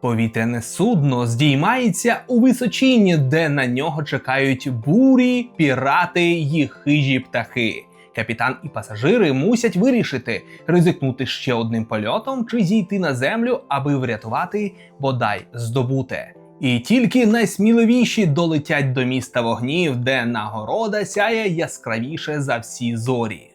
Повітряне судно здіймається у височині, де на нього чекають бурі, пірати й хижі птахи. Капітан і пасажири мусять вирішити, ризикнути ще одним польотом чи зійти на землю, аби врятувати бодай здобуте. І тільки найсміливіші долетять до міста вогнів, де нагорода сяє яскравіше за всі зорі.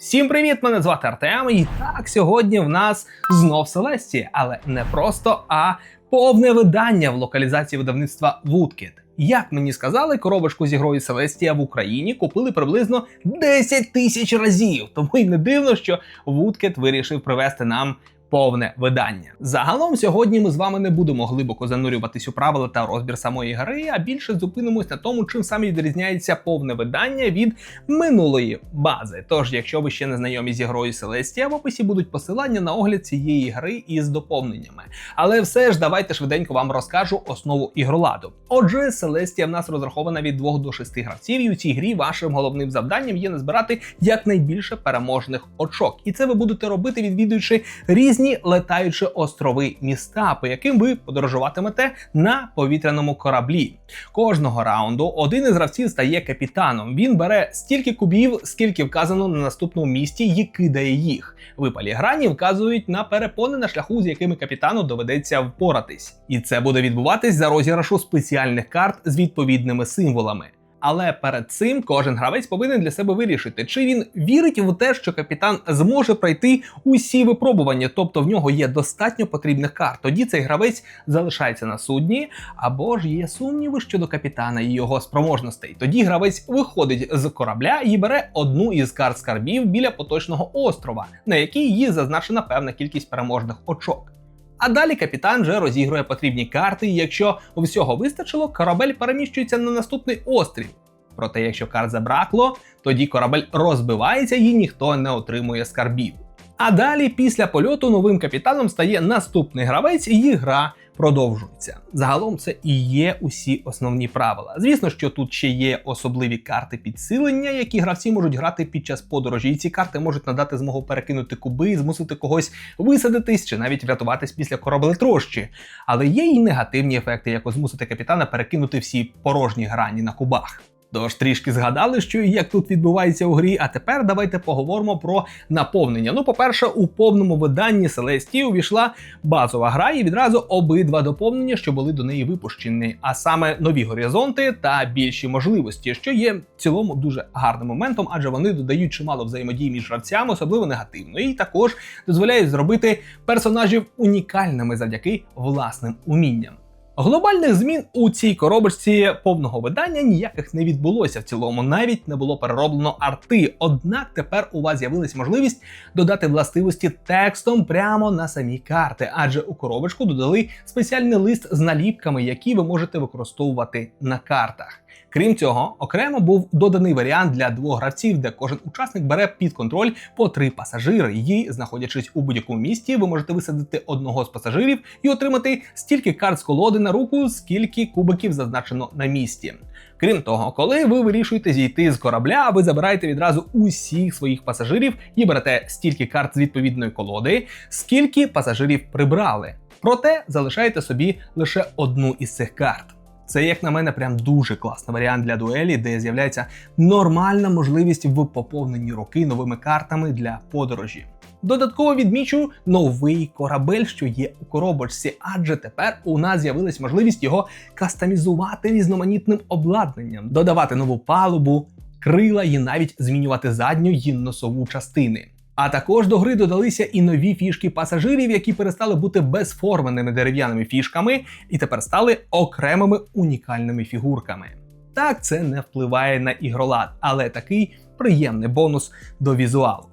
Всім привіт! Мене звати Артем. І так сьогодні в нас знов Селестія, але не просто, а повне видання в локалізації видавництва Woodkid. Як мені сказали, коробочку зі грою Селестія в Україні купили приблизно 10 тисяч разів. Тому й не дивно, що Woodkid вирішив привезти нам повне видання. Загалом сьогодні ми з вами не будемо глибоко занурюватись у правила та розбір самої гри, а більше зупинимось на тому, чим саме відрізняється повне видання від минулої бази. Тож, якщо ви ще не знайомі з ігрою Celestia, в описі будуть посилання на огляд цієї гри із доповненнями. Але все ж давайте швиденько вам розкажу основу ігроладу. Отже, Celestia в нас розрахована від 2 до 6 гравців, і у цій грі вашим головним завданням є назбирати якнайбільше переможних очок. І це ви будете робити, відвідуючи різні летаючі острови міста, по яким ви подорожуватимете на повітряному кораблі. Кожного раунду один із гравців стає капітаном. Він бере стільки кубів, скільки вказано на наступному місті, і кидає їх. Випалі грані вказують на перепони на шляху, з якими капітану доведеться впоратись. І це буде відбуватись за розіграшу спеціальних карт з відповідними символами. Але перед цим кожен гравець повинен для себе вирішити, чи він вірить в те, що капітан зможе пройти усі випробування, тобто в нього є достатньо потрібних карт. Тоді цей гравець залишається на судні, або ж є сумніви щодо капітана і його спроможностей. Тоді гравець виходить з корабля і бере одну із карт скарбів біля поточного острова, на якій її зазначена певна кількість переможних очок. А далі капітан вже розігрує потрібні карти, і якщо всього вистачило, корабель переміщується на наступний острів. Проте, якщо карт забракло, тоді корабель розбивається і ніхто не отримує скарбів. А далі, після польоту, новим капітаном стає наступний гравець, і гра продовжується. Загалом це і є усі основні правила. Звісно, що тут ще є особливі карти підсилення, які гравці можуть грати під час подорожі. І ці карти можуть надати змогу перекинути куби, змусити когось висадитись чи навіть врятуватись після кораблетрощі. Але є і негативні ефекти, як змусити капітана перекинути всі порожні грані на кубах. Тож трішки згадали, що і як тут відбувається у грі. А тепер давайте поговоримо про наповнення. Ну, по-перше, у повному виданні Celestia увійшла базова гра і відразу обидва доповнення, що були до неї випущені, а саме нові горизонти та більші можливості, що є в цілому дуже гарним моментом, адже вони додають чимало взаємодії між гравцями, особливо негативної, і також дозволяють зробити персонажів унікальними завдяки власним умінням. Глобальних змін у цій коробочці повного видання ніяких не відбулося в цілому, навіть не було перероблено арти. Однак тепер у вас з'явилась можливість додати властивості текстом прямо на самі карти, адже у коробочку додали спеціальний лист з наліпками, які ви можете використовувати на картах. Крім цього, окремо був доданий варіант для двох гравців, де кожен учасник бере під контроль по три пасажири. І, знаходячись у будь-якому місті, ви можете висадити одного з пасажирів і отримати стільки карт з колоди на руку, скільки кубиків зазначено на місці. Крім того, коли ви вирішуєте зійти з корабля, ви забираєте відразу усіх своїх пасажирів і берете стільки карт з відповідної колоди, скільки пасажирів прибрали. Проте залишаєте собі лише одну із цих карт. Це, як на мене, прям дуже класний варіант для дуелі, де з'являється нормальна можливість в поповненні руки новими картами для подорожі. Додатково відмічу новий корабель, що є у коробочці, адже тепер у нас з'явилась можливість його кастомізувати різноманітним обладнанням, додавати нову палубу, крила і навіть змінювати задню і носову частини. А також до гри додалися і нові фішки пасажирів, які перестали бути безформеними дерев'яними фішками і тепер стали окремими унікальними фігурками. Так, це не впливає на ігролад, але такий приємний бонус до візуалу.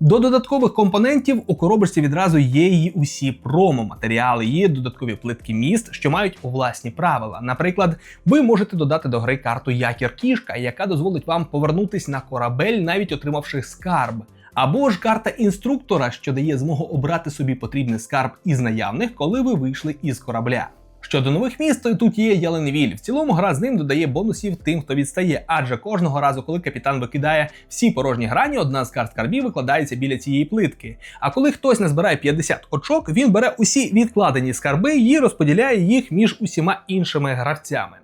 До додаткових компонентів у коробочці відразу є її усі промо-матеріали, є додаткові плитки міст, що мають власні правила. Наприклад, ви можете додати до гри карту Якір Кішка, яка дозволить вам повернутись на корабель, навіть отримавши скарб. Або ж карта інструктора, що дає змогу обрати собі потрібний скарб із наявних, коли ви вийшли із корабля. Щодо нових міст, то тут є Яленвіль. В цілому гра з ним додає бонусів тим, хто відстає, адже кожного разу, коли капітан викидає всі порожні грані, одна з карт скарбів викладається біля цієї плитки. А коли хтось назбирає 50 очок, він бере усі відкладені скарби і розподіляє їх між усіма іншими гравцями.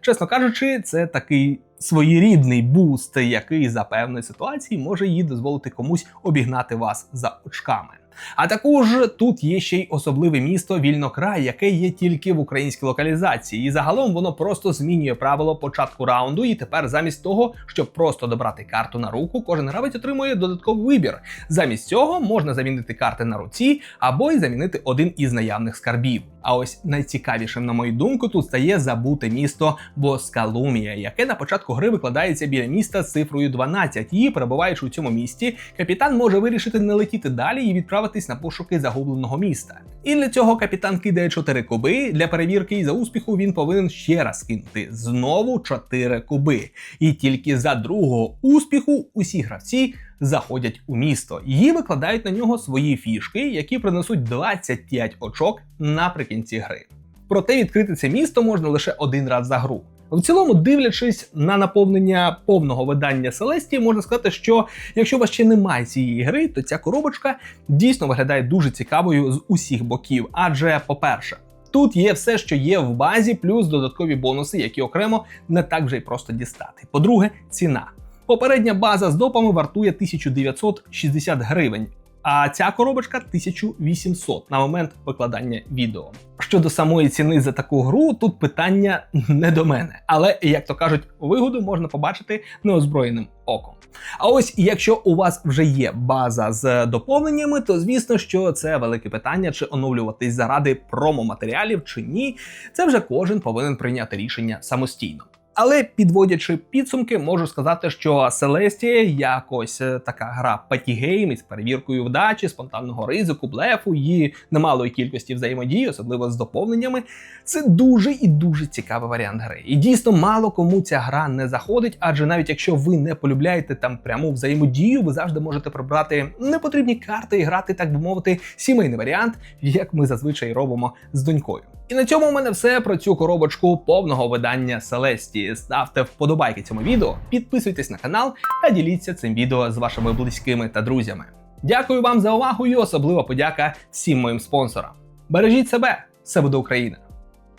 Чесно кажучи, це такий своєрідний буст, який за певної ситуації може їй дозволити комусь обігнати вас за очками. А також тут є ще й особливе місто Вільнокрай, яке є тільки в українській локалізації, і загалом воно просто змінює правило початку раунду. І тепер, замість того, щоб просто добрати карту на руку, кожен гравець отримує додатковий вибір. Замість цього можна замінити карти на руці або й замінити один із наявних скарбів. А ось найцікавішим, на мою думку, тут стає забуте місто Боскалумія, яке на початку гри викладається біля міста з цифрою 12. І перебуваючи у цьому місті, капітан може вирішити не летіти далі і відправитись на пошуки загубленого міста. І для цього капітан кидає 4 куби. Для перевірки і за успіху він повинен ще раз кинути знову 4 куби. І тільки за другого успіху усі гравці заходять у місто і викладають на нього свої фішки, які принесуть 25 очок наприкінці гри. Проте відкрити це місто можна лише один раз за гру. В цілому, дивлячись на наповнення повного видання Селестії, можна сказати, що якщо у вас ще немає цієї гри, то ця коробочка дійсно виглядає дуже цікавою з усіх боків. Адже, по-перше, Тут є все, що є в базі, плюс додаткові бонуси, які окремо не так вже й просто дістати. По-друге, ціна. Попередня база з допами вартує 1960 гривень, а ця коробочка 1800 на момент викладання відео. Щодо самої ціни за таку гру, тут питання не до мене. Але, як то кажуть, вигоду можна побачити неозброєним оком. А ось якщо у вас вже є база з доповненнями, то звісно, що це велике питання, чи оновлюватись заради промо-матеріалів чи ні. Це вже кожен повинен прийняти рішення самостійно. Але підводячи підсумки, можу сказати, що Селестія якось е, така гра патігейм із перевіркою вдачі, спонтанного ризику, блефу і немалої кількості взаємодії, особливо з доповненнями. Це дуже і дуже цікавий варіант гри. І дійсно мало кому ця гра не заходить, адже навіть якщо ви не полюбляєте там пряму взаємодію, ви завжди можете прибрати непотрібні карти і грати, так би мовити, сімейний варіант, як ми зазвичай робимо з донькою. І на цьому у мене все про цю коробочку повного видання Селестії. Ставте вподобайки цьому відео, підписуйтесь на канал та діліться цим відео з вашими близькими та друзями. Дякую вам за увагу і особлива подяка всім моїм спонсорам. Бережіть себе, все буде Україна.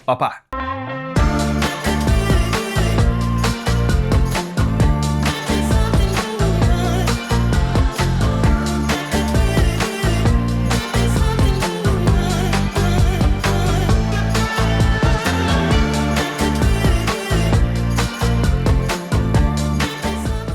Па-па!